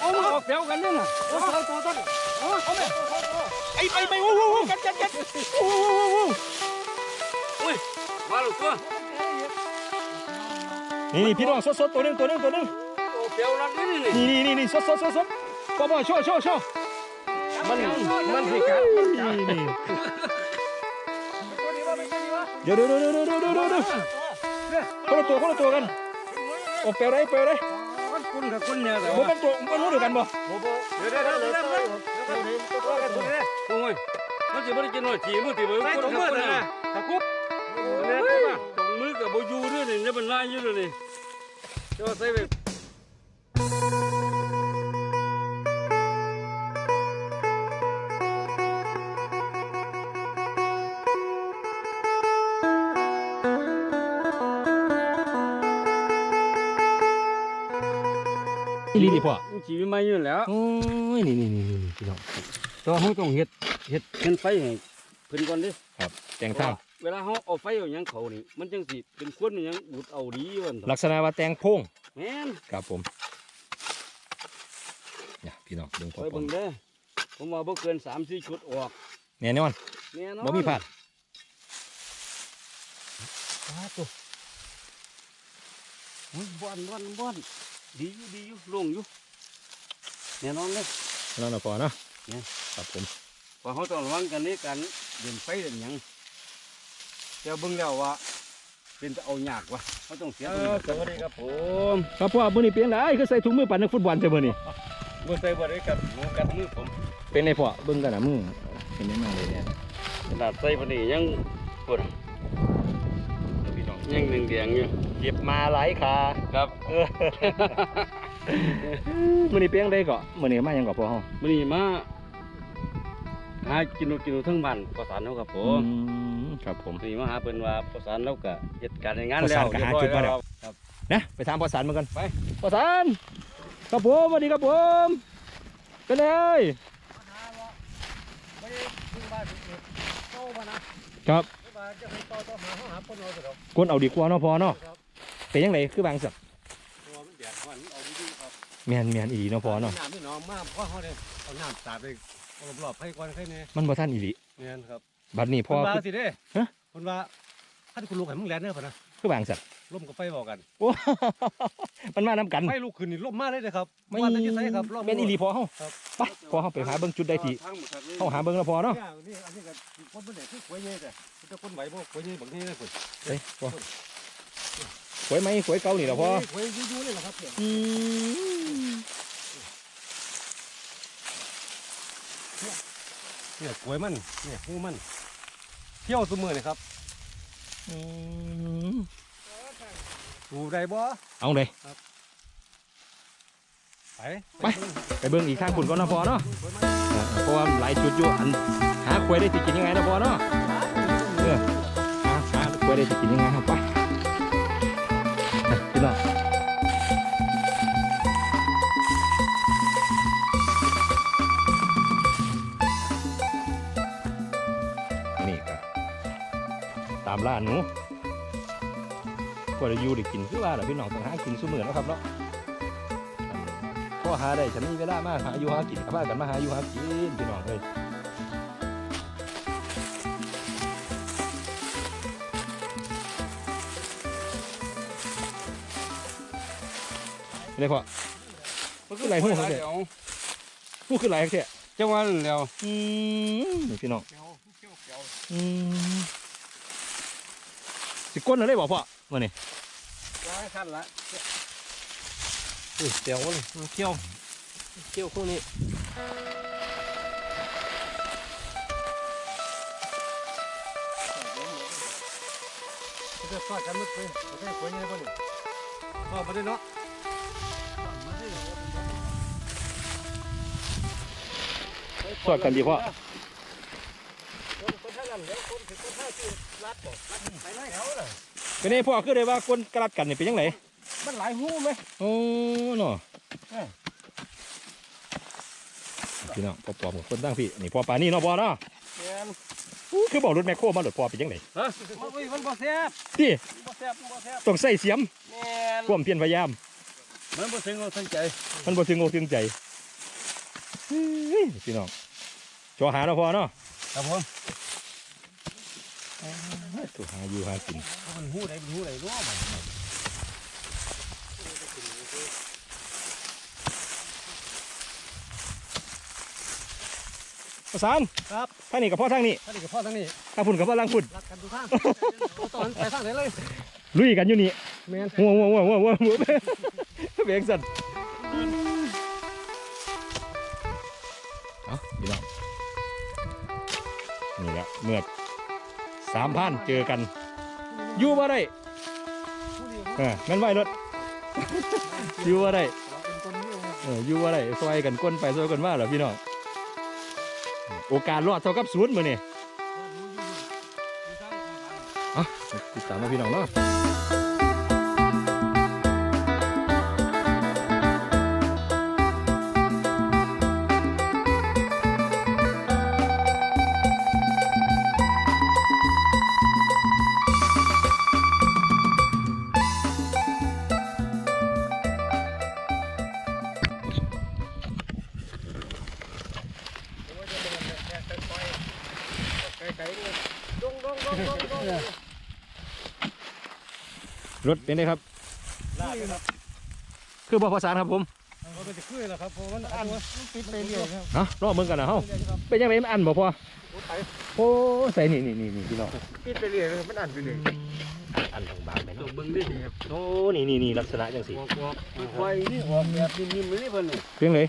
เอาออกเดี๋ยวกันนั่นน่ะเอาเอาตัวต้นเอาไปไอ้ไปไปวู้วู้กันกันกันวู้วู้วู้อุ้ยมาลูกตัวนี่พี่น้องสดๆตัวนึงตัวนึงตัวนึงเปียวรักนี่นี่นี่นี่สดสดสดสดปอบช่อช่อช่อมันมันสิครับนี่นี่เดี๋ยวเดี๋ยวเดี๋ยวเดี๋ยวเดี๋ยวเดี๋ยวคนละตัวคนละตัวกันออกเปียวได้เปียวได้ มันคุณกับคุณเนี่ยแต่ผมว่าเป็นตัวบ่รู้เดียวกันบ่เดี๋ยวเดี๋ยวเดี๋ยวเดี๋ยวเดี๋ยวเดี๋ยวโอ้ยมันสิบ่ได้กินหน่อยฉีมือติบ่ใส่ถุงมือเลยนะตะกุบตรงมือกับบ่อยู่ด้วยนี่เนี่ยมันลายอยู่เลยนี่เจ้าใส่ไป นี่ลีดิพ่อฉีไม่มาอยู่แล้วโอ้ยนี่นี่นี่นี่พี่น้องตัวเขาต้องเฮ็ดเฮ็ดเฮ็ดไฟให้เพิ่นก่อนดิครับแจงทางเวลาเขาเอาไฟเอาหยังเขานี่มันจังสิเป็นควนหยังบุดเอาดีวันเถลัอะกษณะว่าแตงโพงแม่นครับผมเนี่ยพี่น้องเบิ่งพ่อไปปอเบิ่มงเด้อผมว่าบ่เกินสามสี่ชุดออกแน่นอนแน่นอนบ่มีพลาดอ้าวตัวโอ้ยบ่อนบ่อนบ่อน ดีอยู่ดีอยู่โล่งอยู่แน่นอนเลยนั่นน่ะพอเนาะเนี่ยครับผมเพอเขาต้องระวังกันในการเดินไฟเดินหยังแต่เบิ่งแล้วว่าเป็นจะเอายากวะเขาต้องเสียตรงนี้สวัสดีครับผมครับพ่อมื้อนี้เป็นไรคือใส่ถุงมือปั่นนักฟุตบอลเจ้ามื้อนี้บ่ใส่บ่ได้กับหมูกัดมือผม เป็นไงพ่อเบิ่งกันนะมือเป็นยังไงเลยเนี่ยขนาดใส่ปานนี้ยังปวด พี่น้องยังแดงๆอยู่เจ็บมาหลายขาครับเออมื้อนี้เป็นยังไงก็มื้อนี้มาหยังก็พ่อเฮามื้อนี้มาหากินโนกินโนทั้งบ้านประสานเฮาครับผมอืมครับผมมื้อนี้มาหาเพิ่นว่าประสานเราก็เฮ็ดการงานประแล้สาวนก็หาจุดมาแล้วครับนะไปถามพ่อสันมากันไปพ่อสันครับผมสวัสดีครับผมไปเลยไม่ถึงบ้านโตมานะครับ ว่าจะให้ต่อต่อหาเฮาหาคนเอาซะดอกกวนเอาดีกว่าเนาะพ่อเนาะเป็นยังไงคือบางสักตัวมันแดดมันเอาดีๆครับแม่นแม่นอีหลีเนาะพ่อเนาะน้ำนี่น้องมาเพราะเฮาได้เอาน้ำสาดไปรอบๆให้ก่อนให้แน่มันบ่ทันอีหลีแม่นครับบัดนี้พ่เพิ่อนว่าคือสิเด้ฮะเพิ่นว่าคันคุณลูกให้มึงแล่นเด้อพุ่นนะคือบางสัก ล่มกับไฟบอกกันโอ้ มันมานํกัน ไฟลูกขึ้นนี่ล่มมากเลยนะครับไม่ว่าแต่จะใส่ครับรอบแม่นอีหลีพอเฮาครับไปพอเฮาไปหาเบิ่งจุดใดที่เฮาหาเบิ่งแล้วพอเนาะเนี่ยนี่อันนี้ก็คนบ่ได้คือหวยใหญ่แต่แต่คนไหวบ่หวยใหญ่บางทีเลยพุ่นเฮ้ยพอหวยไหมหวยเก่านี่ล่ะพอหวยอยู่ๆเลยเหรอครับเนี่ยอืมเนี่ยหวยมันเนี่ยหูมันเที่ยวซุมื้อนี่ครับอืม ดูได้บ่เอาเลยไปไปไปเบิ่งอีกทางคุณก่อนเนาะพอเนาะเออเพราะว่าหลายจุดอยู่อันหาหวยได้สิกินยังไงเนาะพอเนาะเออหาหาหวยได้สิกินยังไงครับไปนะพี่น้องนี่ก็ตามล่าหนู พอได้อยู่ได้กินคือว่าล่ะพี่น้องต้องหากินซุมื้อเนาะครับเนาะพ่อหาได้ฉันมีเวลามาหาอยู่หากินกับพากันมาหาอยู่หากินพี่น้องเลยเป็นไรพ่อมันคือไรหูเขาเนี่ยหูคือไรเขาเนี่ยจังหวะนั้นแล้วอืมนี่พี่น้องอืมสิก้นอะไรบ่พ่อ มาเนี่ยร้อยขั้นละเตียวเลยเที่ยวเที่ยวคู่นี้จะฟาดกันมึกไปบ่ได้หวยใหญ่บ่นี่ก็บ่ได้เนาะสวัสกันดีพ่อคนท่านั้นเดี๋ยวคนถึงคนท่าที่รัดบ่รัดไปไหนเขาล่ะ เป็นไงพ่อคือเลยว่าคนกระลัดกันนี่เป็นยังไงมันหลายหูไหมโอ้เนาะเอ้ยพี่น้องพ่อปอมกับคนตั้งพี่นี่พ่อปานี่เนาะพ่อเนาะแม่นอู้คือบอกรถแมคโครมาหลดพ่อเป็นยังไงฮะมันอุ้ยมันบ่แซ่บที่บ่แซ่บมันบ่แซ่บต้องใส่เสียมแม่นความเพียรพยายาม มันบ่ถึงเอาทั้งใจ มันบ่ถึงอกถึงใจเฮ้ยพี่น้องจอหาเนาะพอเนาะครับผม ตัวหาอยู่หากินมันหู้ได้มันหู้ได้รู้มันประสานครับท่างนี้กับพ่อทางนี้ท่านนี่กับพ่อทั้งนี้ทางพุ่นกับพ่อทางพุ่นรักกันทุกข้างตอนไปข้างไหนเลยลุยกันอยู่นี่แมนหัวหัวหัวหัวหัวหัวเบงสันเอาพี่น้องนี่แหละเมื่อ สามพันเจอกันอยู่บ่ได้เออแม่นไหวรถอยู่บ่ได้เป็นคนนี้เอออยู่บ่ได้ซอยกันก้นไปซอยกันมาเหรอพี่น้องโอกาสรอดเท่ากับศูนย์มื้อนี่เอาติดตามมาพี่น้องเนาะ รถเป็นไงครับลากครับคือบ่ภาษานครับผมมันจะขึ้นแล้วครับเพราะมันอันปิดไปเรื่อยครับเอ้ารอเบิ่งกันนะเฮาเป็นยังไงมันอันบ่พอโอ้ใส่นี่นี่นี่นี่พี่น้องปิดไปเรื่อยมันอันไปเรื่อยอันบางๆไปต้อเนาะงเบิ่งดิครับโอ้นี่นี่นี่ลักษณะจังซี่ออกออกไฟนี่ออกแบบนิ่มๆนี่เพิ่นนี่เพียงเลย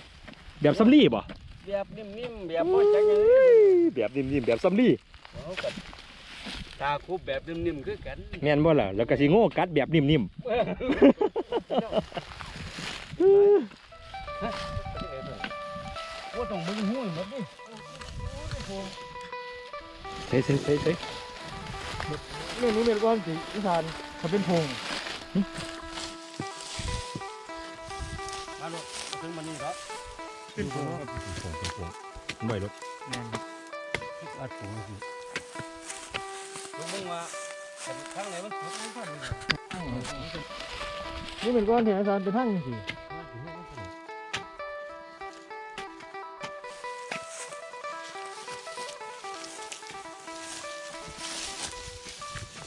แบบสำลีบ่แบบนิ่มๆแบบบ่จักอย่างนี้แบบนิ่มๆแบบสำลีเอากัน ตาคุบแบบนิ่มๆคือกันแม่นบ่ล่ะแล้วก็สิโง่กัดแบบนิ่มๆว่าต้องมึงหู้หมดดิเซ่เซ่เซ่เซ่เรื่องนี้เป็นก้อนสีอีสานเขาเป็นพงมาลูกถึงมันนี่ครับเป็นพงบ่อยรถอัดปูสิลง มึงมาข้างไหนมันสุดมันพันนี่นี่เป็นก้อนที่อีสานเป็นทั้งสิ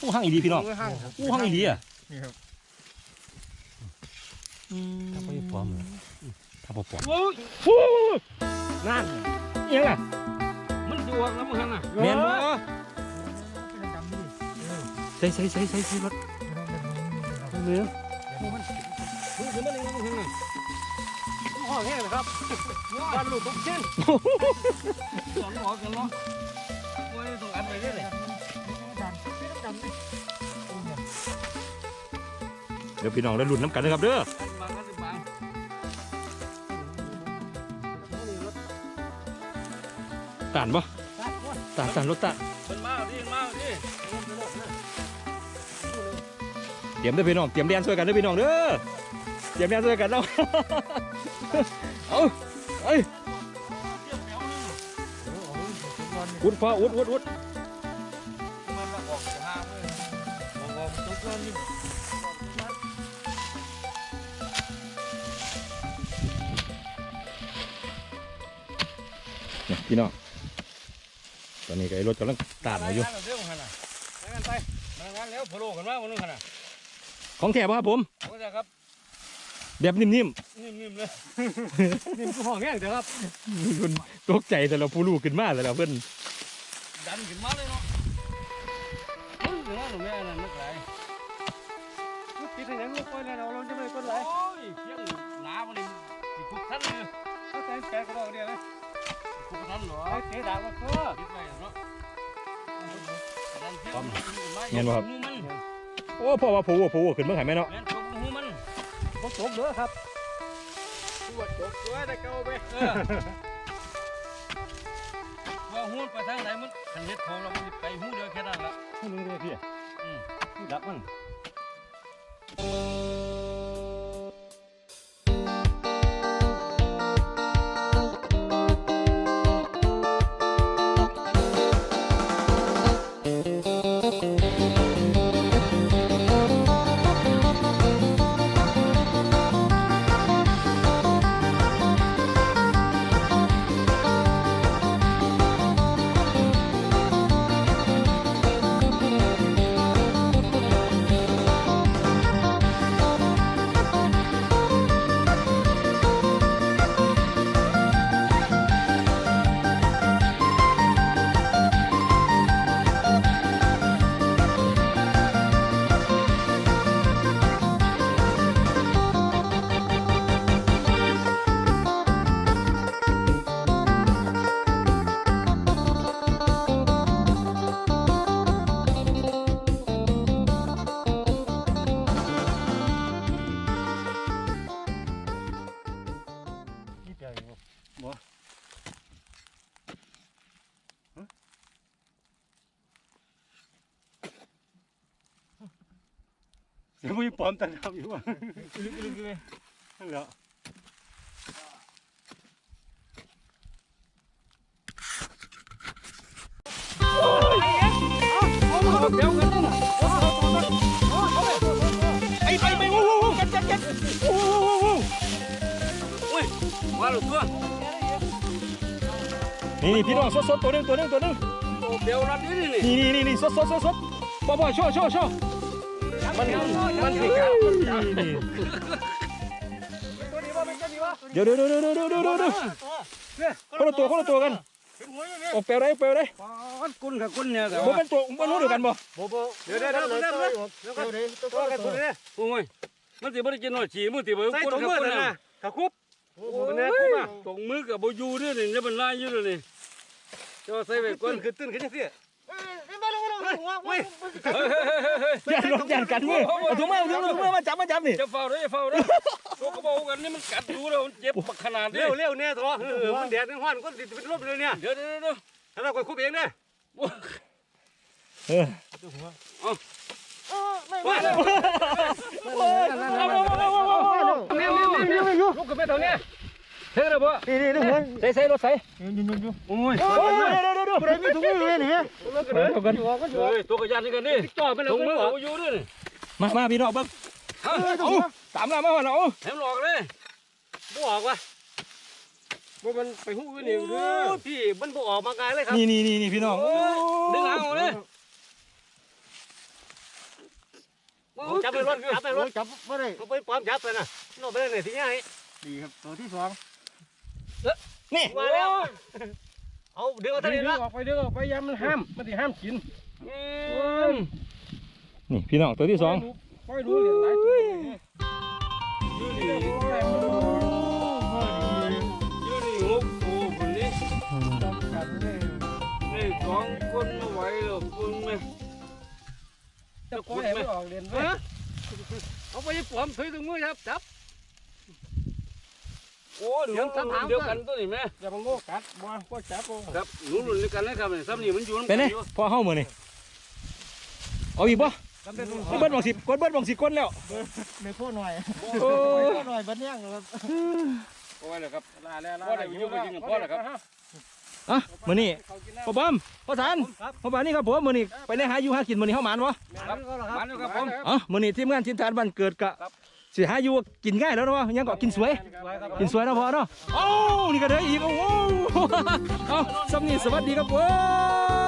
อู้ห้างอีหลีพี่น้องห้างครับอู้ห้างอีหลีอะนี่ครับถ้าบ่ปลอมถ้าบ่ปลอมโอ้ยโอ้นั่นอิหยังล่ะมันดวงแล้วมึงหันน่ะแม่นบ่เป็นดำนี่ใส่ใส่ใส่ใส่ใส่รถเหลืองมึงถึงมันนี่มึงหันน่ะห้องแห้งเลยครับบ้านลูกทุกเช่นสองหัวกันเนาะโอ้ยต้องอัดไปเรื่อยเลยเดี๋ยวพี่น้องได้ลุ้นน้ำกันนะครับเด้ออัดบางอัดบางตานบ่ตานตานรถตานมันมาดิมาดิเตรียมด้อพี่น้องเตรียมแดนช่วยกันด้อพี่น้องเด้อเตรียมแดนช่วยกันเนาะเอาเอ้ยอุดฟ้าอุดอุดอุดมันออกห้าเลยออกออกทุกคนนี่เนี่พี่น้องตอนนี้ไอ้รถกำลังตานมาอยู่เร็วหันน่ะไปงานแล้วพะโล้กันมาวันนึงหันน่ะ ของแถบครับผมเอาจะครับแบบนิ่มนิ่มๆเลยนี่คือห้องแห้งเดี๋ยวครับๆคุณตกใจแต่เราผู้ลูกขึ้นมาแต่เราเพิ่นดันขึ้นมาเลยเนาะเฮ้ยเดี๋ยวนะหนูแม่นั่นนักไหลปิดให้ยังลูกปล่อยแล้วเราจะไม่ก้นไหลโอ้ยเพียงหนามันนี่สิคุกทันเลยก็แต่แกก็บอกเดียวนะคุกทันเหรอไอ้เตะดาวก็คือปิดไว้เนาะดันเพียงมันเงี้ยบ่ครับหูมันโอ้พ่อว่าผู้ว่าผู้ขึ้นเมื่อไหร่แม่เนาะแม่นจกหูมันผมจบเด้อครับตรวจจบตัวได้เก่าไปเออว่าหูมันไปทางไหนมันขันเฮ็ดของเรามันสิไปหูเดียวแค่นั้นละผู้นึงเลยพี่อืมดับมัน ปลอมตันทำอยู่ว่ะนั่นแหละเดี๋ยวกันนะไอ้ไปไปวู้วู้วู้กันกันกันวู้วู้วู้วู้ยว่าหลุดตัวนี่พี่น้องสดสดตัวนึงตัวนึงตัวนึงเดี๋ยวรับนี่นี่นี่นี่นี่นี่สดสดสดสดบ่บ่โชว์โชว์โชว์ มันมันสิครับเดี๋ยวเดี๋ยวเดี๋ยวเดี๋ยวเดี๋ยวเดี๋ยวเดี๋ยวคนละตัวคนละตัวกันออกแปลไรแปลไรปอนกุนกับกุนเนี่ยแต่บ่ว่าเป็นตัวบ่รู้เดียวกันบ่เดี๋ยวเดี๋ยวเดี๋ยวเดี๋ยวเดี๋ยวตัวกันตัวนี้โอ้ยมันสิบ่ได้กินหน่อยฉีมือติบ่ใส่กุนถุงกับมือกุนนะน่ะกระคุบโอ้ยเนี่ยตรงมือกับบ่อยู่ด้วยนี่เนี่ยมันลายอยู่เลยนี่เจ้าใส่ไว้ก่ก้นขึ้นตื้นขึ้นยังเฮ้ย เฮ้ยเฮ้ยอย่าลงยันกันมือเอาถุงมือเอาถุงมือเอาถุงมือมาจับมาจับนี่จะเฝ้าเด้อเฝ้าเด้อตัวกระบอกกันนี่มันกัดอยู่แล้วมันเจ็บขนาดนี้เร็วเร็วเนี่ยตัวเออมันแดดมันห้อนก็ติดเป็นลมเลยเนี่ยเดี๋ยวเดี๋ยวเดี๋ยวถ้าเราคอยคุบเองเนี่ยเออว่าแล้วลูกกับแม่ตัวนี้ เท่เลยบ่นี่นี่นี่หัวใส่ใส่รถใส่โอ้ยโอ้ยเดี๋ยวเดี๋ยวเดี๋ยวไม่ถุงมือเลยนี่เดี๋ยวกันเฮ้ยตัวกระยานนี่กันนี่จ่อไปเลยตรงมือบ่อยู่ด้วยนี่มามาพี่น้องเบิ่งฮะเอาตามมามาว่าเนาะแถมหลอกเลยบ่ออกว่ะว่ามันไปหู้กันนี่เด้อพี่มันบ่ออกมากายเลยครับนี่นี่นี่นี่พี่น้องดึงหางออกเลยจับไปรถจับไปรถจับไม่ได้เขาไปปลอมจับไปนะนอกไปได้ไหนที่ไหนดีครับตัวที่สอง นี่มาแล้ว เอาเดี๋ยวท่านดึนี้งละออกไปดึงออกไปยามมันห้ามมันสิห้ามกินนี่พี่น้องตัวที่สองปล่อยดูเหรียญหลายตัวอยู่นี่อยู่นี่หกตัวคนนี้นี่สองคนไม่ไหวหรอกคุณแม่จะปล่อยให้มันออกเหรียญไว้ฮะเอาไปปลอมถือถึงมือครับจับ โอ้เดี๋ยวเดียวกันตัวนี้แม่อย่ามาโง่กัดบ่ก็จับบ่ครับหนูหลุนด้วยกันนะครับเนี่ยซ้ำนี่มันอยู่เป็นไงพอเข้ามือนี่เอาอีกบ่เบิ้ลบางสิบกดเบิ้ลบางสิบกดแล้วไม่พูดหน่อยโอ้พูดหน่อยบัดเนี้ยครับโอ้ยเลยครับลาแล้วพ่อได้อยู่ไปกินกับพ่อแล้วครับอะมือนี่พ่อบอมพ่อสันพ่อบานนี่ครับผมมือนี่ไปในหาอยู่หากินมือนี่เข้าหมานวะครับมาแล้วครับผมอ๋อมือนี่ทีมงานชินทานบ้านเกิดกะ สิหาอยู่กินง่ายแล้วนะวะยังก็กินสวย กินสวยนะพอเนาะโอ้านี่ก็ได้อีกโอ้โหเอาสำนีสวัสดีครับผม